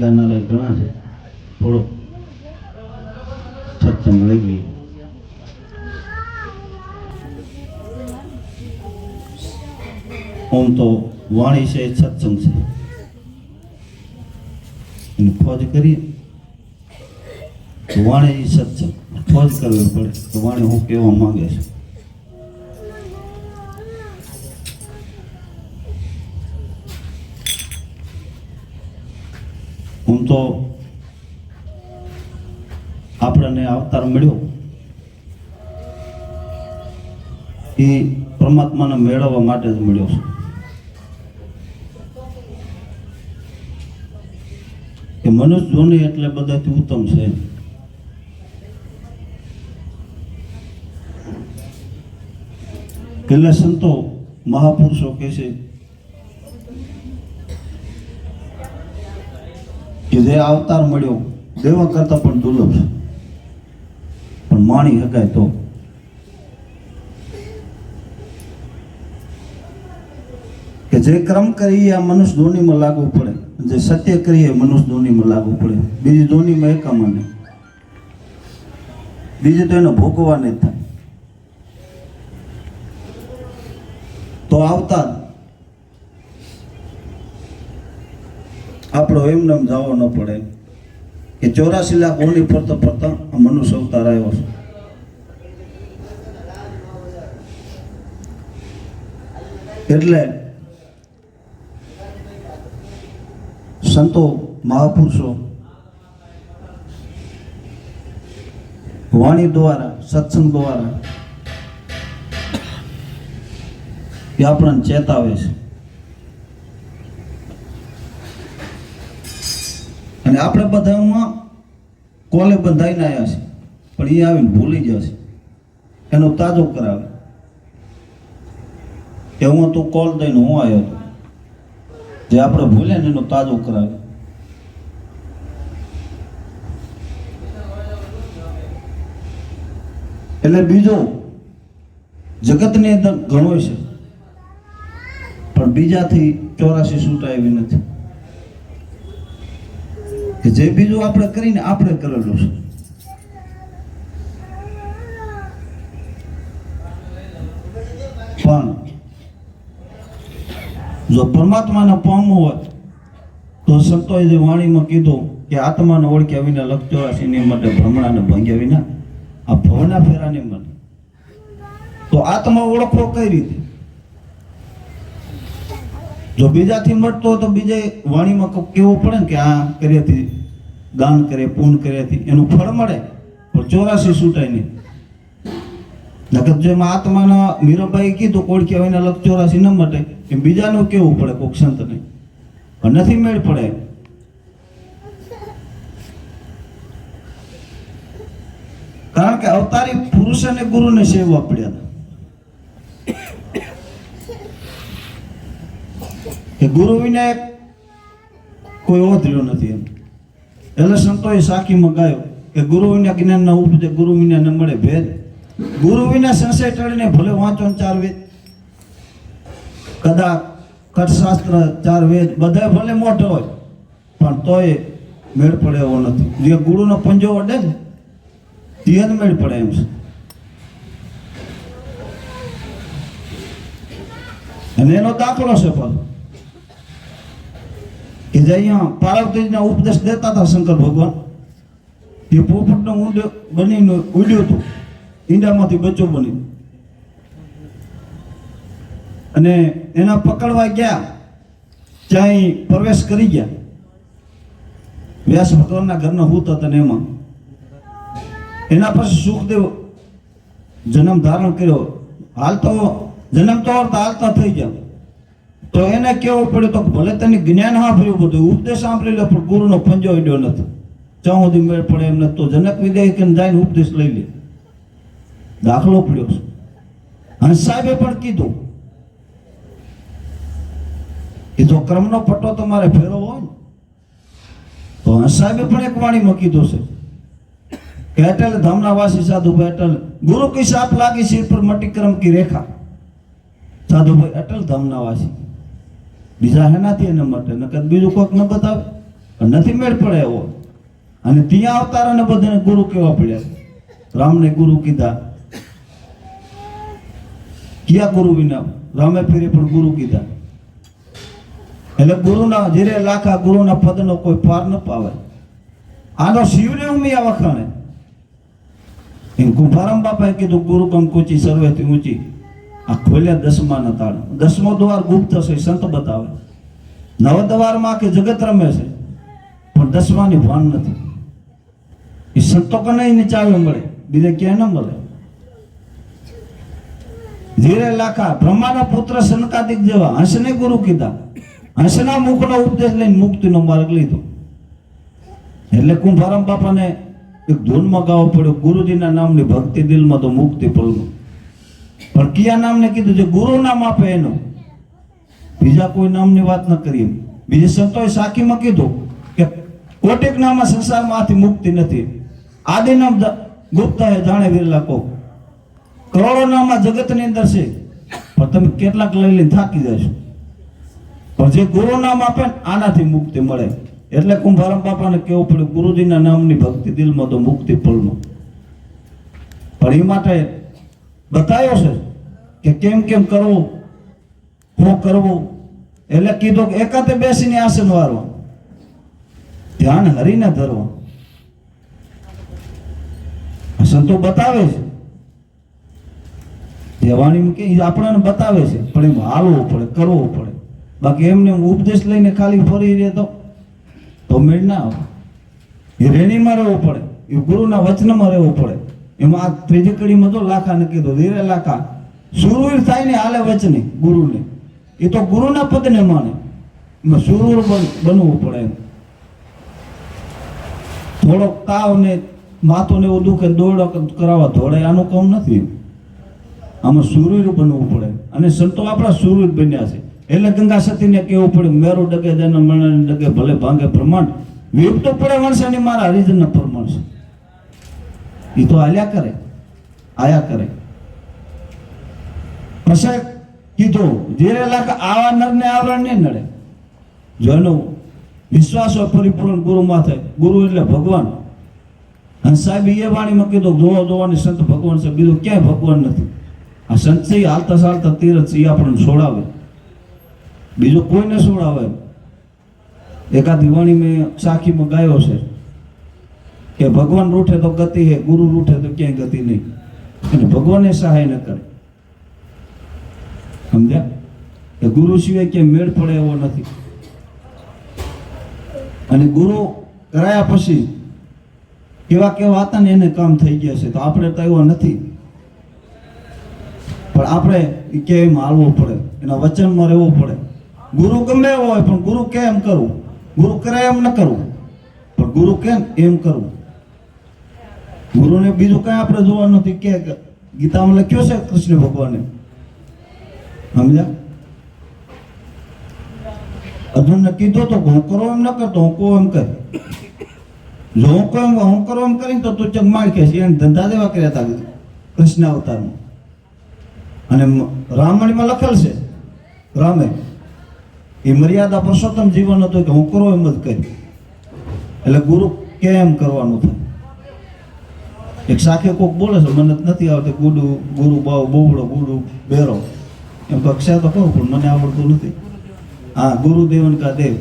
ગાનારા ઘણા છે. થોડો સત્સંગ લઈ ગઈ. ઓમ તો વાણી છે, સત્સંગ છે. એની ફોજ કરીએ. તો વાણી સત્સંગ. ફોજ કરવી પડે. તો વાણી હું કહેવા માંગે છે. તો આપણને અવતાર મળ્યો. એ પરમાત્માને મેળવવા માટે જ મળ્યો છે. કે મનુષ્ય જોને એટલે બધાથી ઉત્તમ છે. કેટલા સંતો મહાપુરુષો કહે છે કે જે અવતાર મળ્યો, દેવા કરતા પણ દુર્લભ છે. પણ માણી શકાય તો? કે જે ક્રમ કરીએ, આ મનુષ્ય ધોનીમાં લાગુ પડે. જે સત્ય કરીએ મનુષ્ય ધોનીમાં લાગુ પડે. બીજી ધોનીમાં એકામાં નહીં. બીજું તો એને ભોગવવા નહીં થાય. તો આવતા આપણો એમને એમ જવો ન પડે. કે ચોરાસી લાખ ઓની ફરતા ફરતા મનુષ્ય અવતાર આવ્યો છે. એટલે સંતો મહાપુરુષો વાણી દ્વારા, સત્સંગ દ્વારા એ આપણને ચેતાવે છે. અને આપણે બધામાં કોલે બંધાઈને આવ્યા છે. પણ એ આવીને ભૂલી જશે એનો તાજો કરાવે. કે હું તું કોલ દઈને હું આવ્યો હતો. જે આપણે ભૂલ્યા ને એનો તાજો કરાવે. એટલે બીજો, જગતની અંદર ઘણો છે. પણ બીજાથી ચોરાસી છૂટા એવી નથી. કે જે બીજું આપણે કરીને આપણે કરેલું છે. પણ જો પરમાત્માને પામવું હોય, તો સંતોએ જે વાણીમાં કીધું કે આત્માને ઓળખ્યા વિના લક્ષચોરાસીની માટે ભ્રમણાને ભાંગ્યા વિના આ ભવના ફેરાની માટે. તો આત્મા ઓળખો કઈ રીતે? જો બીજાથી મળતો તો બીજે વાણીમાં કેવું પડે ને કે આ કર્યાથી, દાન કરે પૂર્ણ કર્યાથી, એનું ફળ મળે, પણ ચોરાસી છૂટાય નહીં. નકર જો એમાં આત્માના મીરાબાઈ કીધું કોળખ્યા કહેવાય લગ ચોરાસી ન મટે, એમ બીજાનું કેવું પડે? કોક સંતને પણ નથી મેળ પડે. કારણ કે અવતારી પુરુષ અને ગુરુને સેવવા પડ્યા હતા. કે ગુરુ વિનાયક કોઈ ઓધર્યો નથી એમ. એટલે સંતોએ સાખીમાં ગાયો કે ગુરુ વિના જ્ઞાનના ઉપજે, ગુરુ વિના ન મળે ભેદ. ગુરુ વિના સંશય ટળીને ભલે વાંચો ચાર વેદ. કદાચ કટશાસ્ત્ર ચાર વેદ બધા ભલે મોટો હોય, પણ તોય મેળ પડે એવો નથી. જે ગુરુનો પંજો વડે ને, તે જ મેળ પડે એમ છે. અને એનો દાખલો છે પણ. કે જે અહીંયા પાર્વતીજીના ઉપદેશ દેતા હતા શંકર ભગવાન. તે પોપટનો ઊંડો બનીને ઉડ્યો હતો. ઈંડામાંથી બચ્ચો બની. અને એના પકડવા ગયા ત્યાં પ્રવેશ કરી ગયા. વ્યાસ ભગવાનના ઘરના હૂત હતા ને એમાં. એના પછી સુખદેવ જન્મ ધારણ કર્યો. હાલ તો જન્મ તો હાલતા થઈ ગયા. તો એને કેવું પડ્યું તો ભલે તને જ્ઞાન સાંભળ્યું બધું ઉપદેશ સાંભળી લે, પણ ગુરુનો પંજો અડ્યો નથી. ત્યાં સુધી મેળ પડે એમને તો જનક વિદેહ કે જઈને ઉપદેશ લઈ લે. દાખલો પડ્યો છે. અને સાહેબે પણ કીધું કે જો ક્રમનો પટ્ટો તમારે ફેરવો હોય ને, તો હંસ સાહેબે પણ એક વાણીમાં કીધું છે કે અટલ ધામના વાસી સાધુભાઈ અટલ, ગુરુ કી સાપ લાગી સિર પર મટી ક્રમ કી રેખા. સાધુભાઈ અટલ ધામના વાસી બીજા હેનાથી એને માટે. નકર બીજું કોઈક ન બતાવે. નથી મેળ પડે એવો. અને ત્યાં અવતારાને બધાને ગુરુ કેવા પડ્યા. રામને ગુરુ કીધા. કયા ગુરુ વિના? રામે ફેરે પણ ગુરુ કીધા. એટલે ગુરુના જીરે લાખા ગુરુના પદનો કોઈ પાર ન પાવે. આનો શિવને ઉમિયા વખાણે. એમ કુંભારામ બાપાએ કીધું, ગુરુ કંકુચી સર્વેથી ઊંચી. આ ખોલ્યા દસમાના તાળા. દસમો દ્વાર ગુપ્ત છે, સંત બતાવે. નવ દ્વારમાં કે જગત રમે છે, પણ દસમાની ભાન નથી. એ સંતો કને નીચાવે મળે? બીજે ક્યાંય ન મળે. ધીરે લાખા, બ્રહ્માના પુત્ર સનકાદિક જેવા, હંસને ગુરુ કીધા. હંસના મુખનો ઉપદેશ લઈને મુક્તિનો માર્ગ લીધો. એટલે કુંભારામ બાપાને એક ધૂનમાં ગાવો પડ્યો. ગુરુજીના નામની ભક્તિ દિલમાં તો મુક્તિ પડવું પણ કયા નામને કીધું જે ગુરુ નામ આપે એનું. બીજા કોઈ નામની વાત ન કરીએ બીજે સંતોએ સાખીમાં કીધું કે કોટેક નામાં સંસારમાંથી મુક્તિ નથી. આદિ નામ દ- ગુપ્ત હે જાણે વિરલા કહો. કરોડો નામમાં જગતની અંદર છે. પણ તમે કેટલાક લઈ લઈને થાકી જશો પણ જે ગુરુ નામ આપે ને આનાથી મુક્તિ મળે. એટલે કુંભારામ બાપાને કેવું પડ્યું ગુરુજીના નામની ભક્તિ દિલમાં તો મુક્તિ ફૂલમાં. પણ એ માટે બતાવ્યો છે. કે કેમ કેમ કરવું? શું કરવું? એટલે કીધું કે એકાતે બેસીને આસન વારવા ધ્યાન હરીને ધરવા સંતો બતાવે છે. જે વાણીમાં કે આપણને બતાવે છે. પણ એમ હાલવું પડે, કરવું પડે. બાકી એમને એમ ઉપદેશ લઈને ખાલી ફરી રહે તો તો મેળ ના આવે. એ રેણીમાં રહેવું પડે. એ ગુરુના વચનમાં રહેવું પડે. એમાં આ ત્રીજી કડીમાં તો લાખા ને તો ધીરે લાખા. સુરવીર થાય ને હાલે વચને ગુરુને. એ તો ગુરુના પદને માને. એમાં સુરવીર બન- બનવું પડે એમ. થોડોક તાવ ને માથું ને એવું દુખે દોડો કરાવવા દોડે આનું કામ નથી આમાં સુરવીર બનવું પડે. અને સંતો આપણા સુરવીર બન્યા છે. એટલે ગંગા સતીને કેવું પડે, મેરું ડગે દેન મણ ડગે, ભલે ભાંગે પ્રમાણ. વેગ તો પડે વણસાની મારા હરિજનના પ્રમાણ છે. એ તો હાલ્યા કરે. આયા કરે. પછી કીધું, ધીરે લાખ આવા નરને આવરણ નહીં નડે. જો એનો વિશ્વાસ હોય પરિપૂર્ણ ગુરુમાં થાય, ગુરુ એટલે ભગવાન. અને સાહેબ એ વાણીમાં કીધું, ધોવા જોવાની સંત ભગવાન છે, બીજું ક્યાંય ભગવાન નથી. આ સંત છે હાલતા ચાલતા તીરથ છે ઈ આપણને છોડાવે. બીજું કોઈને છોડાવે? એકાદી વાણી મેં સાખીમાં ગાયો છે કે ભગવાન રૂઠે તો ગતિ હે, ગુરુ રૂઠે તો ક્યાંય ગતિ નહીં. અને ભગવાને સહાય ન કરે. સમજ્યા? કે ગુરુ સિવાય કે મેળ પડે એવો નથી. અને ગુરુ કરાયા પછી કેવા કેવા હતા ને એને કામ થઈ ગયા છે. તો આપણે તો એવા નથી. પણ આપણે કે એમ હાલવું પડે. એના વચનમાં રહેવું પડે. ગુરુ ગમે એવો હોય, પણ ગુરુ કે એમ કરવું? ગુરુ કરે એમ ન કરવું. પણ ગુરુ કેમ એમ કરવું? ગુરુને બીજું કઈ આપણે જોવાનું નથી. કે ગીતામાં લખ્યો છે કૃષ્ણ ભગવાને? સમજ્યા? અર્જુનને કીધું તો હું કરો એમ ન કરતો, હું કહું એમ કર. જો હું કહું હું કરો એમ કરીને તો તું ચક માર કે એને ધંધા દેવા કર્યા હતા કૃષ્ણ અવતારમાં. અને રામણીમાં લખેલ છે રામે એ મર્યાદા પુરુષોત્તમ જીવન હતું કે હું કરો એમ જ કરી. એટલે ગુરુ કેમ કરવાનું થાય? એક સાખે કોક બોલે છે, મને નથી આવતી ગુડુ ગુરુ બાવ બહુડો ગુડુ બેરો. એમ કક્ષા તો કહું, પણ મને આવડતું નથી. હા ગુરુદેવન કા દેવ,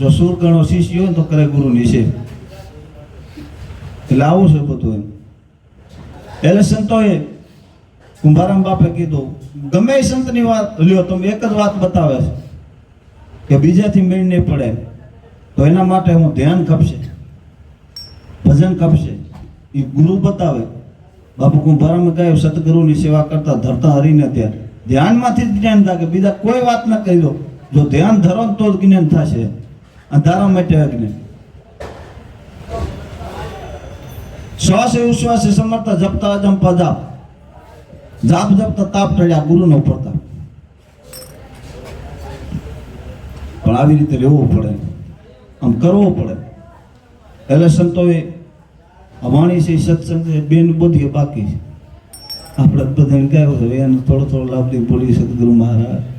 જો સુરગણો શિષ્ય હોય તો કરે ગુરુ નિષેધ. એટલે આવું છે બધું એમ. એટલે સંતોએ કુંભારામ બાપે કીધું, ગમે સંતની વાત, લ્યો, તમે એક જ વાત બતાવે છે, કે બીજાથી મેળ નહીં પડે, તો એના માટે હું ધ્યાન ખપશે, ભજન ખપશે. એ ગુરુ બતાવે, બાપુ, કુંભારામ કહે સતગુરુની સેવા કરતા ધરતા હરીને ત્યાં ધ્યાનમાંથી જ જ્ઞાન થાય બીજા કોઈ વાત ન કહી દો. જો ધ્યાન ધરો તો જ જ્ઞાન થશે. અંધારા માટે જ્ઞાન. શ્વાસ ઉશ્વાસ સમર્થ, જપતા અજંપા જાપ જાપ, જપતા તાપ ટળ્યા ગુરુનો પ્રતાપ પણ આવી રીતે રહેવું પડે. આમ કરવું પડે. એટલે સંતોએ અમાણી છે, સત્સંગ બેન બધી બાકી છે. આપણે બધાને કહ્યું હવે એને થોડો થોડો લાભ દે બોલી સદગુરુ મહારાજ.